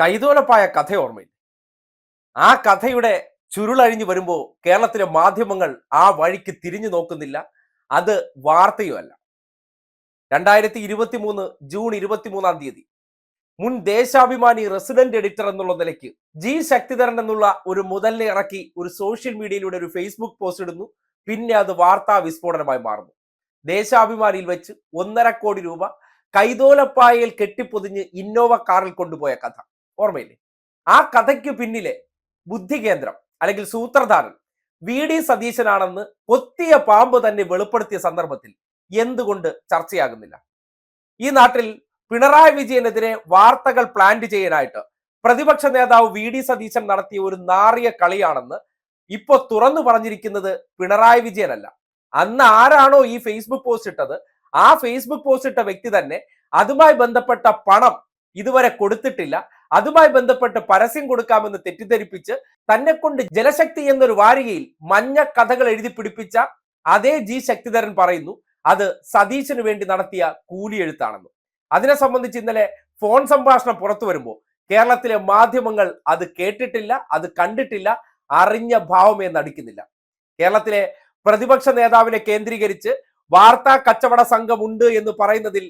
കൈതോലപ്പായ കഥ ഓർമ്മയില്ല ആ കഥയുടെ ചുരുളഴിഞ്ഞു വരുമ്പോൾ കേരളത്തിലെ മാധ്യമങ്ങൾ ആ വഴിക്ക് തിരിഞ്ഞു നോക്കുന്നില്ല. അത് വാർത്തയുമല്ല. രണ്ടായിരത്തി ഇരുപത്തി മൂന്ന് ജൂൺ ഇരുപത്തിമൂന്നാം തീയതി. മുൻ ദേശാഭിമാനി റെസിഡന്റ് എഡിറ്റർ എന്നുള്ള നിലയ്ക്ക് ജി ശക്തിധരൻ എന്നുള്ള ഒരു മുതലിനെ ഇറക്കി ഒരു സോഷ്യൽ മീഡിയയിലൂടെ ഒരു ഫേസ്ബുക്ക് പോസ്റ്റ് ഇടുന്നു. പിന്നെ അത് വാർത്താ വിസ്ഫോടനമായി മാറുന്നു. ദേശാഭിമാനിയിൽ വെച്ച് ഒന്നര കോടി രൂപ കൈതോലപ്പായയിൽ കെട്ടിപ്പൊതിഞ്ഞ് ഇന്നോവ കാറിൽ കൊണ്ടുപോയ കഥ. ഓർമ്മയില്ലേ? ആ കഥയ്ക്ക് പിന്നിലെ ബുദ്ധി കേന്ദ്രം അല്ലെങ്കിൽ സൂത്രധാരൻ വി. ഡി. സതീശനാണെന്ന് കൊത്തിയ പാമ്പ് തന്നെ വെളിപ്പെടുത്തിയ സന്ദർഭത്തിൽ എന്തുകൊണ്ട് ചർച്ചയാകുന്നില്ല? ഈ നാട്ടിൽ പിണറായി വിജയനെതിരെ വാർത്തകൾ പ്ലാൻ ചെയ്യാനായിട്ട് പ്രതിപക്ഷ നേതാവ് വി. ഡി. സതീശൻ നടത്തിയ ഒരു നാറിയ കളിയാണെന്ന് ഇപ്പോൾ തുറന്നു പറഞ്ഞിരിക്കുന്നത് പിണറായി വിജയനല്ല. അന്ന് ആരാണോ ഈ ഫേസ്ബുക്ക് പോസ്റ്റ് ഇട്ടത്? ആ ഫേസ്ബുക്ക് പോസ്റ്റ് ഇട്ട വ്യക്തി തന്നെ അതുമായി ബന്ധപ്പെട്ട പണം ഇതുവരെ കൊടുത്തിട്ടില്ല. അതുമായി ബന്ധപ്പെട്ട് പരസ്യം കൊടുക്കാമെന്ന് തെറ്റിദ്ധരിപ്പിച്ച് തന്നെക്കൊണ്ട് ജലശക്തി എന്നൊരു വാരികയിൽ മഞ്ഞ കഥകൾ എഴുതി പിടിപ്പിച്ച അതേ ജി ശക്തിധരൻ പറയുന്നു അത് സതീശന് വേണ്ടി നടത്തിയ കൂലിയെഴുത്താണെന്ന്. അതിനെ സംബന്ധിച്ച് ഇന്നലെ ഫോൺ സംഭാഷണം പുറത്തു വരുമ്പോൾ കേരളത്തിലെ മാധ്യമങ്ങൾ അത് കേട്ടിട്ടില്ല അത് കണ്ടിട്ടില്ല അറിഞ്ഞ ഭാവമേ നടിക്കുന്നില്ല. കേരളത്തിലെ പ്രതിപക്ഷ നേതാവിനെ കേന്ദ്രീകരിച്ച് വാർത്താ കച്ചവട സംഘമുണ്ട് എന്ന് പറയുന്നതിൽ